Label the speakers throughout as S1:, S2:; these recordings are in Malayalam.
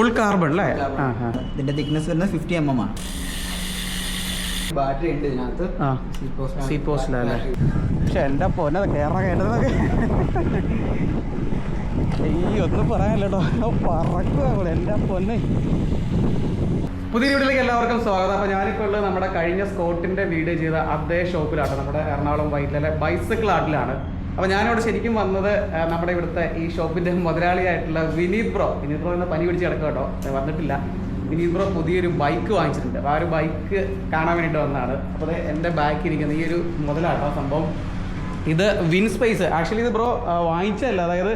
S1: ഫുൾ കാർബൺ അല്ലേ ആ ആ
S2: ഇതിന്റെ തിക്നെസ് വരുന്നത് ഫിഫ്റ്റി എം എം ആണ്. ബാറ്ററി ഉണ്ട് ഇതിനകത്ത്.
S1: ആ. സി പോസ്റ്റിലല്ലേ പക്ഷെ എന്റെ പൊന്നെ കയറ കേട്ടതൊക്കെ. ഈ ഒന്നും പറയാനില്ല കേട്ടോ പറക്കുക എന്റെ പൊന്നെ. പുതിയ വീഡിയോയിലേക്ക് എല്ലാവർക്കും സ്വാഗതം. അപ്പോൾ ഞാനിപ്പോൾ ഉള്ളത് നമ്മുടെ കഴിഞ്ഞ സ്കോട്ടിന്റെ വീഡിയോ ചെയ്ത അതേ ഷോപ്പിലാണ് നമ്മുടെ എറണാകുളം വൈറ്റിലെ ബൈസിക്കിൾ ആർട്ടിലാണ് അപ്പോൾ ഞാനിവിടെ ശരിക്കും വന്നത് നമ്മുടെ ഇവിടുത്തെ ഈ ഷോപ്പിന്റെ മുതലാളിയായിട്ടുള്ള വിനീത് ബ്രോ. വിനീത് ബ്രോ എന്ന പനി പിടിച്ച് കിടക്കുക കേട്ടോ. വന്നിട്ടില്ല. വിനീത് ബ്രോ പുതിയൊരു ബൈക്ക് വാങ്ങിച്ചിട്ടുണ്ട്. അപ്പോൾ ആ ഒരു ബൈക്ക് കാണാൻ വേണ്ടിയിട്ട് വന്നതാണ്. അപ്പോൾ എന്റെ ബാക്കിൽ ഇരിക്കുന്ന ഈ ഒരു മുതലാട്ടോ സംഭവം. ഇത് വിൻ സ്പേസ് ആക്ച്വലി ഇത് ബ്രോ വാങ്ങിച്ചതല്ല. അതായത്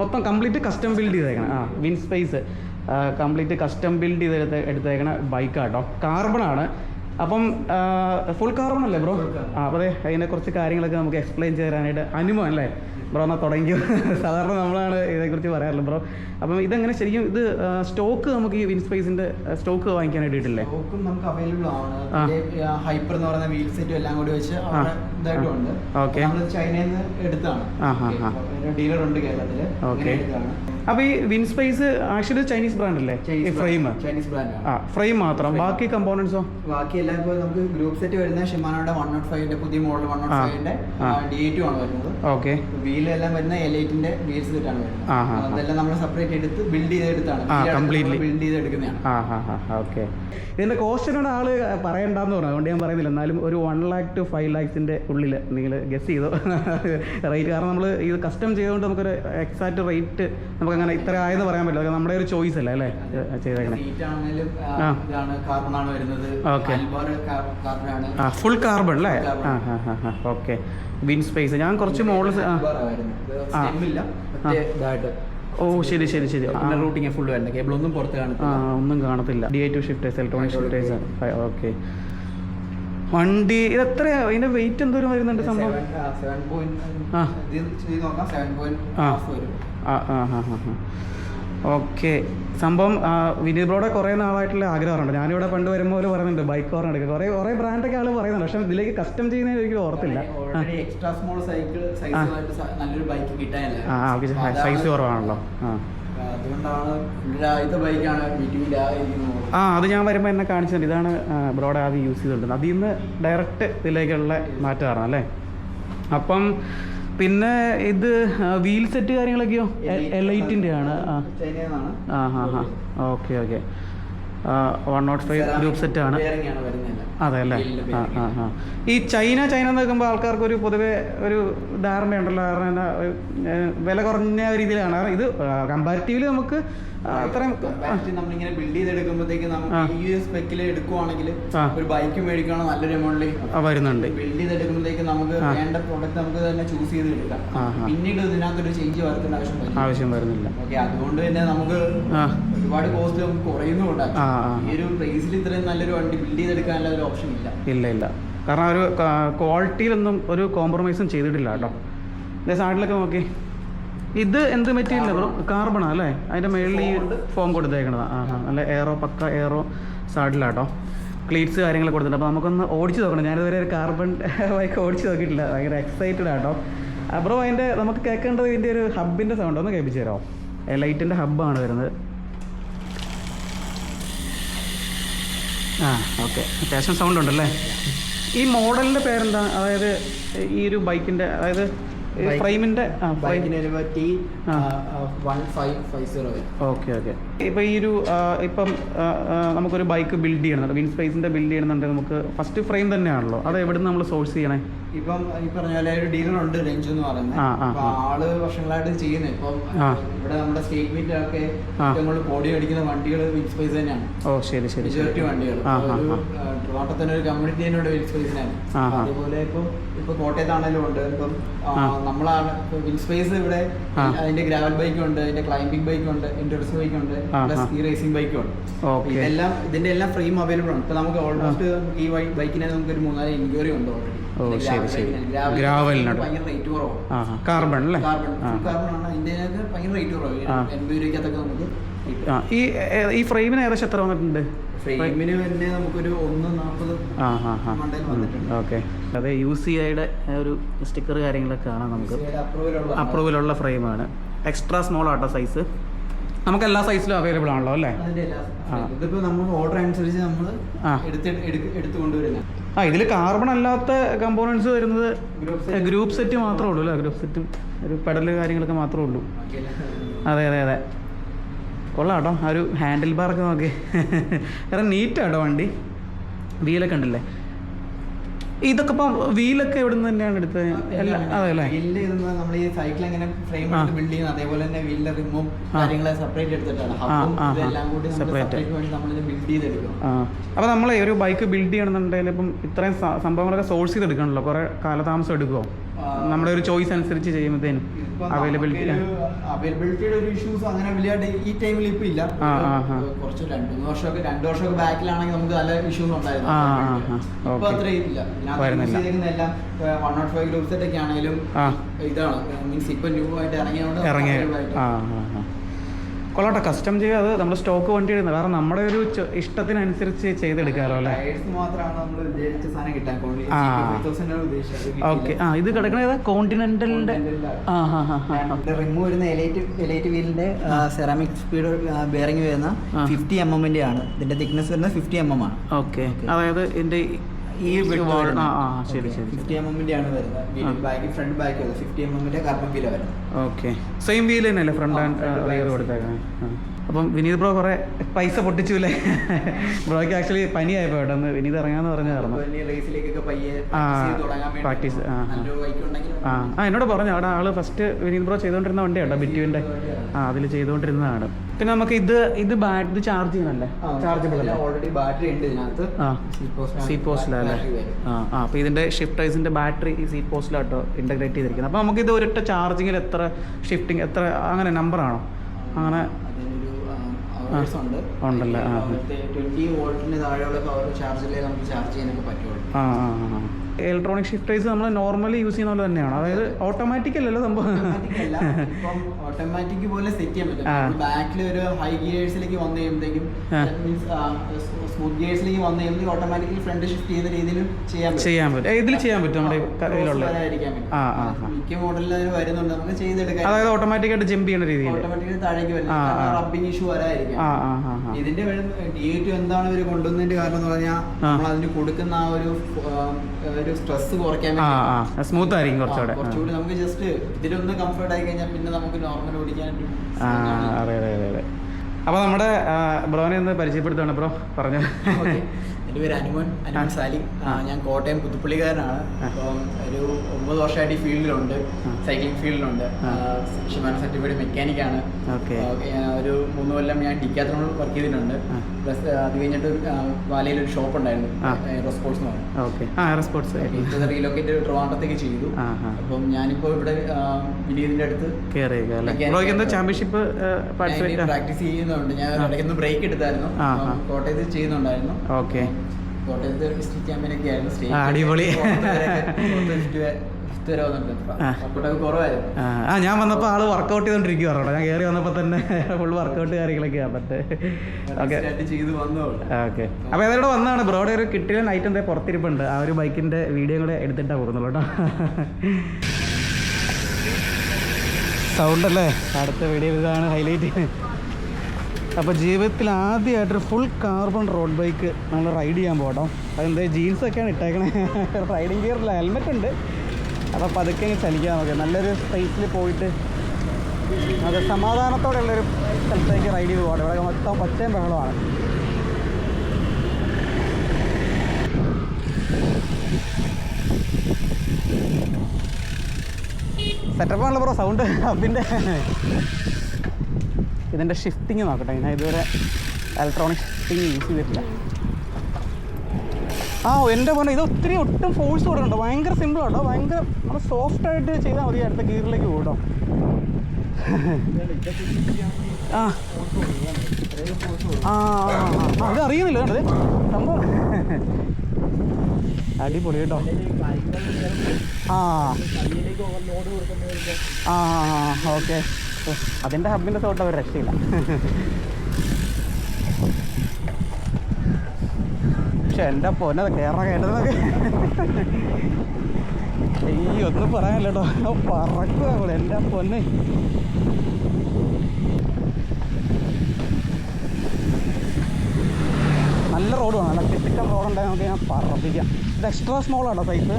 S1: മൊത്തം കംപ്ലീറ്റ് കസ്റ്റം ബിൽഡ് ചെയ്തേക്കണം. ആ Winspace complete custom build ചെയ്ത് എടുത്ത് എടുത്തേക്കണ ബൈക്കാട്ടോ. കാർബണാണ്. അപ്പം ഫുൾ കാർബൺ അല്ലേ ബ്രോ ആ അപ്പോൾ അതെ അതിനെ കുറച്ച് കാര്യങ്ങളൊക്കെ നമുക്ക് എക്സ്പ്ലെയിൻ ചെയ്ത് തരാനായിട്ട് അനുമോ അല്ലേ? ബ്രോ എന്നാൽ തുടങ്ങി. സാധാരണ നമ്മളാണ് ഇതിനെക്കുറിച്ച് പറയാറുള്ളത് ബ്രോ അപ്പം ഇതെങ്ങനെ ശരിക്കും ഇത് സ്റ്റോക്ക് നമുക്ക് ഈ വിൻസ്പൈസിന്റെ സ്റ്റോക്ക് വാങ്ങിക്കാനായിട്ട് ഇട്ടില്ലേ
S2: സ്റ്റോക്കും നമുക്ക് അവൈലബിൾ ആണ്. ഹൈപ്പർ എന്ന് പറയുന്ന വീൽ സെറ്റും എല്ലാം കൂടി വെച്ച് അവിടെ ഇതായിട്ടുണ്ട്
S1: ഓക്കെ.
S2: നമ്മൾ ചൈനയിൽ നിന്ന് എടുത്താണ്. ഡീലർ ഉണ്ട് കേരളത്തിൽ.
S1: ഓക്കെ. അപ്പോൾ ഈ Winspace actually Chinese brand അല്ലേ? ഫ്രെയിം
S2: ചൈനീസ് ബ്രാൻഡ്
S1: ആ ഫ്രെയിം മാത്രം. ബാക്കി കമ്പോണൻസോ
S2: ബാക്കി എല്ലാം ഇപ്പോൾ നമുക്ക് ഗ്രൂപ്പ് സെറ്റ് വരുന്ന ഷിമാനോയുടെ വൺ നോട്ട് ഫൈവിന്റെ പുതിയ മോഡൽ വൺ നോട്ട്. ഫൈവിന്റെ ഡി എയ്റ്റും ആണ് വരുന്നത്.
S1: ഓക്കെ.
S2: വീലെല്ലാം വരുന്ന എൽ എയ്റ്റിന്റെ വീൽസ് സെറ്റാണ് വരുന്നത്. അതെല്ലാം നമ്മൾ സെപ്പറേറ്റ് എടുത്ത് ബിൽഡ് ചെയ്തെടുത്താണ്.
S1: completely.
S2: ബിൽഡ് ചെയ്തെടുക്കുന്നതാണ്.
S1: ഓക്കെ. ഇതിന്റെ കോസ്റ്റിനോട് ആൾ പറയണ്ടെന്ന് പറഞ്ഞു. അതുകൊണ്ട് ഞാൻ പറയുന്നില്ല. എന്നാലും ഒരു വൺ ലാക്ക് ടു ഫൈവ് ലാക്സിന്റെ ഉള്ളിൽ നിങ്ങൾ ഗസ് ചെയ്തോ? റേറ്റ് കാരണം നമ്മൾ ഇത് കസ്റ്റം ചെയ്തുകൊണ്ട് നമുക്കൊരു എക്സാക്ട് റേറ്റ് നമുക്കങ്ങനെ ഇത്ര ആയെന്ന് പറയാൻ പറ്റില്ല. നമ്മുടെ ഒരു ചോയ്സ് അല്ല അല്ലേ? ചെയ്തേക്കണം.
S2: ഓക്കെ
S1: ആ. ഫുൾ കാർബൺ അല്ലേ?
S2: ആ ആ
S1: ആ ഹാ ഹാ ഹാ ഓക്കെ വിൻ സ്പേസ് ഞാൻ കുറച്ച് മോഡൽസ് ആ. ഓ ശരി ശരി ശരി.
S2: റൂട്ടിങ് ഫുൾ വരണ്ട കേബിൾ ഒന്നും പുറത്ത് കാണത്തില്ല.
S1: ഒന്നും കാണത്തില്ല. D I two shifters electronic shifters okay വണ്ടി ഇത് എത്ര അതിന്റെ വെയിറ്റ് എന്തോരം വരുന്നുണ്ട് സംഭവം? ഓക്കെ സംഭവം വിനീത് ബ്രോയുടെ കുറേ നാളായിട്ടുള്ള ആഗ്രഹമുണ്ട്. ഞാനിവിടെ പണ്ട് വരുമ്പോൾ ഒരു പറയുന്നുണ്ട് ബൈക്ക് ഓർമ്മ എടുക്കുക കുറേ കുറേ ബ്രാൻഡൊക്കെ ആൾ പറയുന്നുണ്ട്. പക്ഷെ ഇതിലേക്ക് കസ്റ്റം ചെയ്യുന്നതിന് എനിക്ക് ഓർത്തില്ല.
S2: എക്സ്ട്രാ സ്മോൾ സൈക്കിൾ നല്ലൊരു ബൈക്ക് കിട്ടാനല്ല?
S1: സൈസ് കുറവാണല്ലോ. ആ. ആ അത് ഞാൻ വരുമ്പോൾ എന്നെ കാണിച്ചിട്ടുണ്ട് ഇതാണ് ബ്രോഡ് ആദ്യം യൂസ് ചെയ്തിട്ടുണ്ട്. അതിൽ നിന്ന് ഡയറക്റ്റ് ഇതിലേക്കുള്ള മാറ്റമാണ് അല്ലേ? അപ്പം പിന്നെ ഇത് വീൽ സെറ്റ് കാര്യങ്ങളൊക്കെയോ? എൽ എയ്റ്റിന്റെ ആണ്. ആ. ആ ഹാ ഹാ. Okay okay. One nought five group set ആണ്.
S2: Bearing ആണ് വരുന്നില്ല
S1: അതെ അല്ലേ ആ ആ ആ. ഈ ചൈന ചൈന എന്ന് നോക്കുമ്പോൾ ആൾക്കാർക്ക് ഒരു പൊതുവെ ഒരു ധാരണയുണ്ടല്ലോ. കാരണം എന്താ വില കുറഞ്ഞ രീതിയിലാണ്. കാരണം ഇത് കമ്പാരിറ്റീവ്ലി നമുക്ക് അത്രയും
S2: നമ്മളിങ്ങനെ ബിൽഡ് ചെയ്തെടുക്കുമ്പോഴത്തേക്ക്. നമുക്ക് ഈ ഒരു സ്പെക്കിൽ എടുക്കുവാണെങ്കിൽ ഒരു ബൈക്ക് മേടിക്കുകയാണെങ്കിൽ നല്ലൊരു
S1: എമൗണ്ട് വരുന്നുണ്ട്.
S2: ബിൽഡ് ചെയ്തെടുക്കുമ്പോഴത്തേക്ക് നമുക്ക് വേണ്ട പ്രോഡക്റ്റ് നമുക്ക് തന്നെ ചൂസ് ചെയ്ത് എടുക്കാം. പിന്നീട് ഇതിനകത്തൊരു ചേഞ്ച് വരുത്തേണ്ട ആവശ്യം വരും
S1: ആവശ്യം വരുന്നില്ല.
S2: ഓക്കെ അതുകൊണ്ട് തന്നെ നമുക്ക് ഒരുപാട് കോസ്റ്റ് നമുക്ക് കുറയുന്നുണ്ട്. ഈ ഒരു പ്രൈസിൽ ഇത്രയും നല്ലൊരു വണ്ടി ബിൽഡ് ചെയ്തെടുക്കാനുള്ള ഒരു ഓപ്ഷൻ ഇല്ല.
S1: ഇല്ല ഇല്ല. കാരണം ഒരു ക്വാളിറ്റിയിലൊന്നും ഒരു കോംപ്രമൈസും ചെയ്തിട്ടില്ല കേട്ടോ. ഇതേ സൈഡിലൊക്കെ നോക്കി. ഇത് എന്ത് മെറ്റീരിയൽ ബ്രോ കാർബണാ അല്ലേ? അതിന്റെ മുകളിൽ ഈ ഫോം കൊടുത്തേക്കണതാ. ആ ആ നല്ല എയറോ പക്ക എയറോ സാഡിലാട്ടോ ക്ലീറ്റ്സ് കാര്യങ്ങൾ കൊടുത്തിട്ടുണ്ട്. അപ്പോൾ നമുക്കൊന്ന് ഓടിച്ചു നോക്കണം. ഞാനിതുവരെ ഒരു കാർബൺ ബൈക്ക് ഓടിച്ചു നോക്കിയിട്ടില്ല. ഭയങ്കര എക്സൈറ്റഡ് ആട്ടോ ബ്രോ അതിന്റെ നമുക്ക് കേൾക്കേണ്ടത് ഇതിന്റെ ഒരു ഹബിന്റെ സൗണ്ട് ഒന്ന് കേൾപ്പിച്ചു തരാമോ ലൈറ്റിന്റെ ഹബ്ബാണ് വരുന്നത്. ആ ഓക്കെ അത്യാവശ്യം സൗണ്ട് ഉണ്ടല്ലേ? ഈ മോഡലിന്റെ പേരെന്താ? അതായത് ഈ ഒരു ബൈക്കിന്റെ അതായത്
S2: Bike-
S1: ഫ്രെയിമിന്റെ ആ ഫ്രെയിം
S2: ബൈക്കിന് ഒരു ടി
S1: ആ.
S2: വൺ ഫൈവ് ഫൈവ് സീറോ വരും
S1: ഓക്കെ ഓക്കെ. ഇപ്പോൾ ഈ ഒരു ഇപ്പം നമുക്കൊരു ബൈക്ക് ബിൽഡ് ചെയ്യണം വിൻ സ്പേസിന്റെ ബിൽഡ് ചെയ്യണമെന്നുണ്ടെങ്കിൽ നമുക്ക് ഫസ്റ്റ് ഫ്രെയിം തന്നെയാണല്ലോ. അത് എവിടെ നമ്മൾ സോഴ്സ് ചെയ്യണേ?
S2: ഇപ്പം ഈ പറഞ്ഞ പോലെ ഒരു ഡീലർ ഉണ്ട് രഞ്ജു എന്ന് പറയുന്നത്. ആൾ വർഷങ്ങളായിട്ട് ചെയ്യുന്നത് ഇപ്പം ഇവിടെ നമ്മുടെ
S1: സ്റ്റേറ്റ്മെന്റ്
S2: ഒക്കെ നമ്മൾ ബോഡി അടിക്കുന്ന വണ്ടികൾ വിൽ സ്പേസ് തന്നെയാണ്.
S1: ഓ ശരി ശരി
S2: മെജോറിറ്റി വണ്ടികൾ
S1: ആ,
S2: ഒരു കമ്മ്യൂണിറ്റി തന്നെ വിൽ സ്പേസിനാണ്. അതേപോലെ ഇപ്പം ഇപ്പൊ കോട്ടയത്താണേലും ഉണ്ട്. ഇപ്പം. നമ്മളാണ് വിൻസ്പേസ് സ്പേസ് ഇവിടെ. അതിന്റെ ഗ്രാവൽ ബൈക്ക് ഉണ്ട് അതിന്റെ ക്ലൈംബിംഗ് ബൈക്ക് ഉണ്ട് ഇൻഡോർസ് ബൈക്ക് ഉണ്ട്
S1: സ്കീ
S2: പ്ലസ് ഈ റേസിംഗ് ബൈക്കും ഉണ്ട് ഇതെല്ലാം ഇതിന്റെ എല്ലാം ഫ്രെയിം അവൈലബിൾ ആണ്. ഇപ്പൊ നമുക്ക് ഓൾമോസ്റ്റ് ഈ ബൈക്കിനെ നമുക്ക് ഒരു മൂന്നാൽ ഇൻക്വയറി ഉണ്ട് ഓൾറെഡി
S1: ഓ, ശരി.
S2: ഭയങ്കര റേറ്റ് കുറവാണ്.
S1: കാർബൺ അല്ലേ?
S2: കാർബൺ കാർബൺ ആണ്. അതിന്റെ ഭയങ്കര റേറ്റ് കുറവ്
S1: ആ.
S2: എൺപത് രൂപയ്ക്കകത്തൊക്കെ നമുക്ക്
S1: ഈ ഈ ഫ്രെയിമിന് ഏകദേശം എത്ര വന്നിട്ടുണ്ട്?
S2: ഫ്രെയിമിന് തന്നെ നമുക്കൊരു ഒന്ന് നാൽപ്പത്
S1: ആ ഹാ ഹാ
S2: മണ്ടയിൽ വന്നിട്ടുണ്ട്.
S1: ഓക്കെ. അതെ യു സി ഐയുടെ ഒരു സ്റ്റിക്കർ കാര്യങ്ങളൊക്കെ കാണാം നമുക്ക്.
S2: അപ്രൂവലുള്ള
S1: ഫ്രെയിമാണ്. എക്സ്ട്രാ സ്മോൾ ആട്ടോ സൈസ്. നമുക്ക് എല്ലാ സൈസിലും അവൈലബിൾ ആണല്ലോ അല്ലേ?
S2: ഇതിപ്പോ നമ്മൾ ഓർഡർ അനുസരിച്ച് നമ്മൾ. എടുത്ത് കൊണ്ടുവരുന്നത്
S1: ആ ഇതിൽ കാർബൺ അല്ലാത്ത കമ്പോണൻസ് വരുന്നത് ഗ്രൂപ്പ് സെറ്റ്. മാത്രമേ ഉള്ളൂ അല്ലേ? ഗ്രൂപ്പ് സെറ്റും ഒരു പെഡൽ കാര്യങ്ങളൊക്കെ മാത്രമേ ഉള്ളൂ. അതെ അതെ അതെ. കൊള്ളാം കേട്ടോ ആ ഒരു ഹാൻഡിൽ ബാറൊക്കെ നോക്കി. കാരണം നീറ്റാട്ടോ വണ്ടി. വീലൊക്കെ ഉണ്ടല്ലേ ഇതൊക്കെ ഇപ്പം വീലൊക്കെ എവിടെ നിന്ന് തന്നെയാണ് എടുത്തത്.
S2: അപ്പൊ നമ്മൾ ഈ സൈക്കിൾ എങ്ങനെ ഫ്രെയിം. ബിൽഡ് ചെയ്യുന്നത് അതേപോലെ തന്നെ വീലിന്റെ
S1: റിമൂവ്
S2: കാര്യങ്ങളെ സെപ്പറേറ്റ് എടുത്തിട്ടാണ്. ഇതെല്ലാം കൂടി സെപ്പറേറ്റ് വേണ്ടി നമ്മളിത് ബിൽഡ് ചെയ്തെടുക്കും.
S1: അപ്പോൾ നമ്മളെ ഒരു ബൈക്ക് ബിൽഡ് ചെയ്യണമെന്നുണ്ടെങ്കിൽ ഇപ്പം ഇത്രയും സംഭവങ്ങളൊക്കെ സോഴ്സ് ചെയ്ത് എടുക്കണല്ലോ കുറേ കാലതാമസം എടുക്കുമോ. നമ്മുടെ ഒരു ചോയ്സ് അനുസരിച്ച് ചെയ്യുമ്പോഴത്തേനും അവൈലബിലിറ്റി
S2: അവൈലബിലിറ്റിയുടെ ഒരു ഇഷ്യൂസ് അങ്ങനെ വലിയ ഈ ടൈമിൽ ഇപ്പൊ ഇല്ല. കുറച്ച് രണ്ട് മൂന്ന് വർഷമൊക്കെ രണ്ട് വർഷമൊക്കെ ബാക്കിലാണെങ്കിൽ നമുക്ക് നല്ല ഇഷ്യൂസ് ഉണ്ടായിരുന്നു. ഇപ്പൊ അത്രയും ഇല്ല.
S1: വരുന്നില്ല.
S2: ആയിട്ട്
S1: ഇറങ്ങിയ. ആ ആ ആ. കൊള്ളാട്ടെ. കസ്റ്റം ചെയ്യാതെ നമ്മൾ സ്റ്റോക്ക് വണ്ടി ഇടുന്നത് കാരണം നമ്മുടെ ഒരു ഇഷ്ടത്തിനനുസരിച്ച് ചെയ്തെടുക്കാമല്ലോ അല്ലേ? ആ. ഓക്കെ ആ ഇത് കിടക്കണ ഏതാ? കോണ്ടിനെന്റലിന്റെ ആ ഹാ ഹാ ഹാ
S2: റിമൂവ് വരുന്ന എലൈറ്റ് എലൈറ്റ് വീലിന്റെ സെറാമിക് സ്പീഡ് ബെയറിംഗ് വരുന്ന. ഫിഫ്റ്റി എം എമ്മിന്റെ ആണ്. ഇതിന്റെ തിക്നെസ് വരുന്നത് ഫിഫ്റ്റി എം എം ആണ്.
S1: ഓക്കെ അതായത് ഇതിന്റെ
S2: ഈ
S1: wall- ആ ആ ശരി ശരി
S2: ഫിഫ്റ്റി എം എമ്മിന്റെ ആണ്. വരുന്നത്. ബാക്ക് ഫ്രണ്ട് ബാക്ക് വരുന്നത് ഫിഫ്റ്റി എം എമ്മിന്റെ കാർബൺ വീല വരുന്നത്.
S1: ഓക്കെ സെയിം വീൽ തന്നെയല്ലേ? ഫ്രണ്ട് ആൻഡ് റിയർ കൊടുത്തേക്കാൻ അപ്പം വിനീത് ബ്രോ കുറെ പൈസ പൊട്ടിച്ചു അല്ലേ? ബ്രോയ്ക്ക് ആക്ച്വലി പനിയായപ്പോ കേട്ടോ ഒന്ന് വിനീത് ഇറങ്ങാന്ന് പറഞ്ഞായിരുന്നു
S2: പ്രാക്ടീസ് പയ്യെ
S1: ആ, ആ, എന്നോട് പറഞ്ഞു. അവിടെ ആൾ ഫസ്റ്റ് വിനീത് ബ്രോ ചെയ്തുകൊണ്ടിരുന്ന വണ്ടിയാട്ടോ ബിറ്റുവിന്റെ ആ അതിൽ ചെയ്തുകൊണ്ടിരുന്നതാണ് പിന്നെ നമുക്ക് ഇത് ഇത് ബാറ്ററി ചാർജ് ചെയ്യണല്ലേ? ചാർജബിൾ അല്ലേ?
S2: ഓൾറെഡി ബാറ്ററി ഉണ്ട് ഇതിനകത്ത്. post
S1: പോസ്റ്റിലല്ലേ ആ ആ അപ്പോൾ ഇതിന്റെ ഷിഫ്റ്റ് ഐസിന്റെ ബാറ്ററി ഈ സീ പോസ്റ്റിലാട്ടോ ഇന്റഗ്രേറ്റ് ചെയ്തിരിക്കുന്നത്. അപ്പോൾ നമുക്ക് ഇത് ഒരൊറ്റ ചാർജിങ്ങിൽ എത്ര ഷിഫ്റ്റിംഗ് എത്ര അങ്ങനെ നമ്പറാണോ അങ്ങനെ ഉണ്ടല്ലേ, ആ.
S2: ട്വന്റി വോൾട്ടിന് താഴെയുള്ള പവർ ചാർജിലേ നമുക്ക് ചാർജ് ചെയ്യാനൊക്കെ പറ്റുള്ളൂ.
S1: ആ ആ ആ. ഇലക്ട്രോണിക് ഷിഫ്റ്റ് ഐസ് നമ്മൾ നോർമലി യൂസ് ചെയ്യുന്ന പോലെ തന്നെയാണ്. അതായത് ഓട്ടോമാറ്റിക് അല്ലല്ലോ സംഭവം.
S2: ഓട്ടോമാറ്റിക് പോലെ സെറ്റ് ചെയ്യാൻ പറ്റും. ബാക്കിൽ ഒരു ഹൈ ഗിയേഴ്സിലേക്ക് വന്നു കഴിയുമ്പോഴത്തേക്കും മീൻസ് സ്മൂത്ത് ഗിയേഴ്സിലേക്ക് വന്നു കഴിയുമ്പോൾ ഓട്ടോമാറ്റിക്കലി ഫ്രണ്ട് ഷിഫ്റ്റ് ചെയ്യുന്ന രീതിയിലും ചെയ്യാൻ പറ്റും.
S1: ചെയ്യാൻ പറ്റും. ഇതിൽ ചെയ്യാൻ പറ്റും നമ്മുടെ കയ്യിലുള്ള ആ, ആ.
S2: മിക്ക മോഡലിൽ അത് വരുന്നുണ്ട്. നമുക്ക് ചെയ്തെടുക്കാം
S1: അതായത് ഓട്ടോമാറ്റിക്കായിട്ട് ജമ്പ് ചെയ്യുന്ന രീതിയിൽ
S2: ഓട്ടോമാറ്റിക്കലി താഴേക്ക് വരില്ല. റബ്ബിംഗ് ഇഷ്യൂ
S1: വരാതിരിക്കും
S2: ഇതിന്റെ ഡി ടു എന്താണ് ഇവർ കൊണ്ടുവന്നതിന്റെ കാരണം എന്ന് പറഞ്ഞാൽ നമ്മൾ അതിന് കൊടുക്കുന്ന ആ ഒരു ഒരു സ്ട്രെസ് കുറയ്ക്കാൻ
S1: ആ ആ സ്മൂത്ത് ആയിരിക്കും കുറച്ചുകൂടെ.
S2: കുറച്ചുകൂടി നമുക്ക് ജസ്റ്റ് ഇതിലൊന്ന് കംഫർട്ട് ആയി കഴിഞ്ഞാൽ പിന്നെ നമുക്ക് നോർമൽ ഓടിക്കാൻ
S1: ആ അതെ അതെ അതെ അതെ. അപ്പോൾ നമ്മുടെ ബ്രോനെ ഒന്ന് പരിചയപ്പെടുത്തണം ബ്രോ. പറഞ്ഞു.
S2: എന്റെ പേര് അനുമൻ അനുമൻ സാലി. ഞാൻ കോട്ടയം പുതുപ്പള്ളിക്കാരനാണ്. അപ്പം ഒരു ഒമ്പത് വർഷമായിട്ട് ഈ ഫീൽഡിലുണ്ട്. സൈക്ലിംഗ് ഫീൽഡിലുണ്ട്. ഷിമാന സർട്ടിഫൈഡ് മെക്കാനിക്കാണ്. ഒരു മൂന്ന് കൊല്ലം ഞാൻ ഡിക്കാത്രോൺ വർക്ക് ചെയ്തിട്ടുണ്ട്. പ്ലസ് അത് കഴിഞ്ഞിട്ട് വാലയിൽ ഒരു ഷോപ്പ് ഉണ്ടായിരുന്നു.
S1: എയറോസ്പോർട്സ്
S2: എയറോ സ്പോർട്സ് എന്ന് പറഞ്ഞു റീലൊക്കേറ്റ് ട്രിവാൻഡ്രത്തേക്ക് ചെയ്തു. അപ്പം ഞാനിപ്പോ ഇവിടെ വിനീതിന്റെ അടുത്ത്
S1: ചാമ്പ്യൻഷിപ്പ്
S2: പ്രാക്ടീസ് ചെയ്യുന്നുണ്ട്. ഞാൻ ഇടയ്ക്കൊന്ന് ബ്രേക്ക് എടുത്തായിരുന്നു. കോട്ടയത്ത് ചെയ്യുന്നുണ്ടായിരുന്നു.
S1: ഓക്കെ.
S2: കോട്ടയത്ത് ഡിസ്ട്രിക്ട് ആയിരുന്നു.
S1: ആ, അടിപൊളി. ഞാൻ വന്നപ്പോൾ ആൾ വർക്കൗട്ട് ചെയ്തോണ്ടിരിക്കുവാറോ ഞാൻ കയറി വന്നപ്പോൾ തന്നെ ഫുൾ വർക്കൗട്ട് കാര്യങ്ങളൊക്കെ ആപത്ത് ഓക്കെ ഓക്കെ അപ്പോൾ ഏതായാലും വന്നാണ്. ബ്രോഡ് ഒരു കിട്ടിയ നൈറ്റ് എന്താ പുറത്തിരിപ്പുണ്ട്. ആ ഒരു ബൈക്കിന്റെ വീഡിയോ കൂടെ എടുത്തിട്ടാണ് പോകുന്നുള്ളൂ കേട്ടോ. സൗണ്ട് അല്ലേ? അടുത്ത വീഡിയോ ഇതാണ് ഹൈലൈറ്റ് അപ്പോൾ ജീവിതത്തിൽ ആദ്യമായിട്ടൊരു ഫുൾ കാർബൺ റോഡ് ബൈക്ക് നമ്മൾ റൈഡ് ചെയ്യാൻ പോകട്ടോ അതെന്താ ജീൻസൊക്കെയാണ് ഇട്ടേക്കണേ. റൈഡിങ് ഗിയറില്ല ഹെൽമെറ്റ് ഉണ്ട്. അപ്പോൾ പതുക്കെ ചലിക്കാൻ നമുക്ക് നല്ലൊരു സ്പേസിൽ പോയിട്ട് അത് സമാധാനത്തോടെയുള്ളൊരു സ്ഥലത്തേക്ക് റൈഡ് ചെയ്ത് പോകണം ഇവിടെ മൊത്തം പച്ചയും ബഹളമാണ് സെറ്റപ്പ് ആണല്ലോ ബ്രോ സൗണ്ട് അതിന്റെ ഇതിന്റെ ഷിഫ്റ്റിങ് നോക്കട്ടെ. ഞാൻ ഇതുവരെ ഇലക്ട്രോണിക് ഷിഫ്റ്റിങ് യൂസ് ചെയ്തിട്ടില്ല. ആ എന്റെ പോലെ ഇത് ഒത്തിരി ഒട്ടും ഫോഴ്സ് കൊടുക്കണ്ട. ഭയങ്കര സിമ്പിൾ ആട്ടോ. ഭയങ്കര നമ്മൾ സോഫ്റ്റ് ആയിട്ട് ചെയ്താൽ മതി അടുത്ത ഗിയറിലേക്ക് പോകട്ടോ ആ. ആ അറിയുന്നില്ല കണ്ടത് സംഭവം. അടിപൊളി കേട്ടോ. ആ ആ ഓക്കെ. അതിന്റെ ഹബിന്റെ തോട്ടം ഒരു രക്ഷയില്ല. പക്ഷെ എന്റെ പൊന്നത് കയറണ കേട്ടതൊക്കെ. ഈ ഒന്നും പറയാനല്ലോ പറക്കുക എന്റെ പൊന്നെ. നല്ല റോഡ് വേണം നമുക്ക് ഞാൻ പറപ്പിക്കാം ഇത് എക്സ്ട്രാ സ്മോൾ ആണോ സൈസ്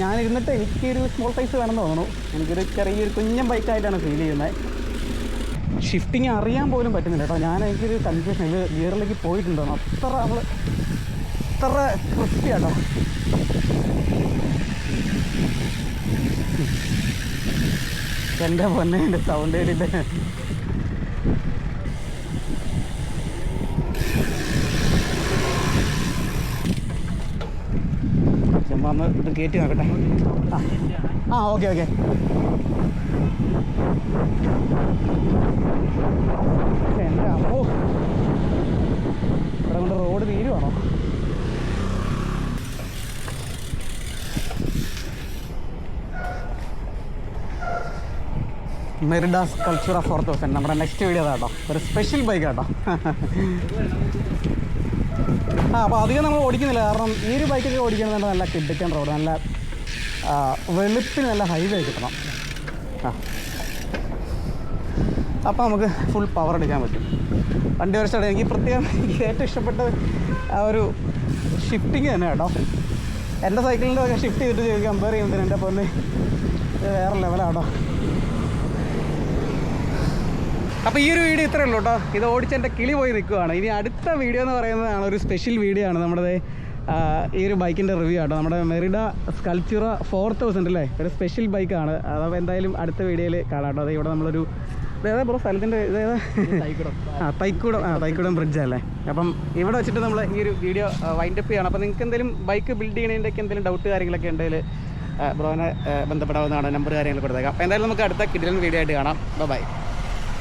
S1: ഞാൻ ഇരുന്നിട്ട് എനിക്കൊരു സ്മോൾ സൈസ് വേണമെന്ന് തോന്നുന്നു. എനിക്കൊരു ചെറിയൊരു കുഞ്ഞൻ ബൈക്കായിട്ടാണ് ഫീൽ ചെയ്യുന്നത് ഷിഫ്റ്റിങ് അറിയാൻ പോലും പറ്റുന്നില്ല കേട്ടോ. ഞാൻ എനിക്കൊരു കൺഫ്യൂഷൻ ഇത് ഗിയറിലേക്ക് പോയിട്ടുണ്ടോ. അത്ര നമ്മൾ അത്ര കേട്ടോ എന്റെ പൊന്നെ എന്റെ സൗണ്ട് കേട്ടിട്ട്. ഒന്ന് ഇത് കയറ്റി നോക്കട്ടെ ആ ആ ഓക്കെ ഓക്കെ. എന്റെ അമ്മോ ഇവിടെ കൊണ്ട് റോഡ് തീരുവാണോ? മെറിഡാസ് കൾച്ചറ ഫോർ തൗസൻഡ്. നമ്മുടെ നെക്സ്റ്റ് വീഡിയോ അതാട്ടോ. ഒരു സ്പെഷ്യൽ ബൈക്ക് കേട്ടോ ആ അപ്പോൾ അധികം നമ്മൾ ഓടിക്കുന്നില്ല. കാരണം ഈ ഒരു ബൈക്കൊക്കെ ഓടിക്കണമെന്നുണ്ട് നല്ല കിഡ്ക്കൻ റോഡ് നല്ല വെളുപ്പിന് നല്ല ഹൈവേ കിട്ടണം. ആ. അപ്പോൾ നമുക്ക് ഫുൾ പവർ എടുക്കാൻ പറ്റും. വണ്ടി വരച്ചാൽ എനിക്ക് പ്രത്യേകം എനിക്ക് ഏറ്റവും ഇഷ്ടപ്പെട്ട ആ ഒരു ഷിഫ്റ്റിങ് തന്നെ കേട്ടോ. എന്റെ സൈക്കിളിന്റെ ഒക്കെ ഷിഫ്റ്റ് ചെയ്തിട്ട് കമ്പയർ ചെയ്യുമ്പോൾ എന്റെ പൊന്നെ? വേറെ ലെവലാട്ടോ അപ്പോൾ ഈ ഒരു വീഡിയോ ഇത്രയേ ഉള്ളൂ കേട്ടോ. ഇത് ഓടിച്ചെന്റെ കിളി പോയി നിൽക്കുകയാണ്. ഇനി അടുത്ത വീഡിയോ എന്ന് പറയുന്നതാണ് ഒരു സ്പെഷ്യൽ വീഡിയോ ആണ്. നമ്മുടെ ഈ ഒരു ബൈക്കിന്റെ റിവ്യൂ ആട്ടോ നമ്മുടെ മെറിഡ സ്കൾച്ചുറ ഫോർ തൗസൻഡ് അല്ലേ? ഒരു സ്പെഷ്യൽ ബൈക്കാണ് അതപ്പോൾ എന്തായാലും അടുത്ത വീഡിയോയിൽ കാണാം കേട്ടോ. അത് ഇവിടെ നമ്മളൊരു ഇതേതാ ബ്രോ സ്ഥലത്തിന്റെ ഇതേതാ ആ തൈക്കൂടം ആ തൈക്കൂടം ബ്രിഡ്ജ് അല്ലേ? അപ്പം ഇവിടെ വെച്ചിട്ട് നമ്മൾ ഈ ഒരു വീഡിയോ വൈൻഡപ്പ് ചെയ്യണം. അപ്പോൾ നിങ്ങൾക്ക് എന്തെങ്കിലും ബൈക്ക് ബിൽഡ് ചെയ്യണതിന്റെയൊക്കെ എന്തെങ്കിലും ഡൗട്ട് കാര്യങ്ങളൊക്കെ ഉണ്ടെങ്കിൽ ബ്രോനെ ബന്ധപ്പെടാവുന്നതാണ്. നമ്പർ കാര്യങ്ങൾ കൊടുത്തേക്കാം. അപ്പോൾ എന്തായാലും നമുക്ക് അടുത്ത കിഡിലൻ വീഡിയോ ആയിട്ട് കാണാം. ബൈ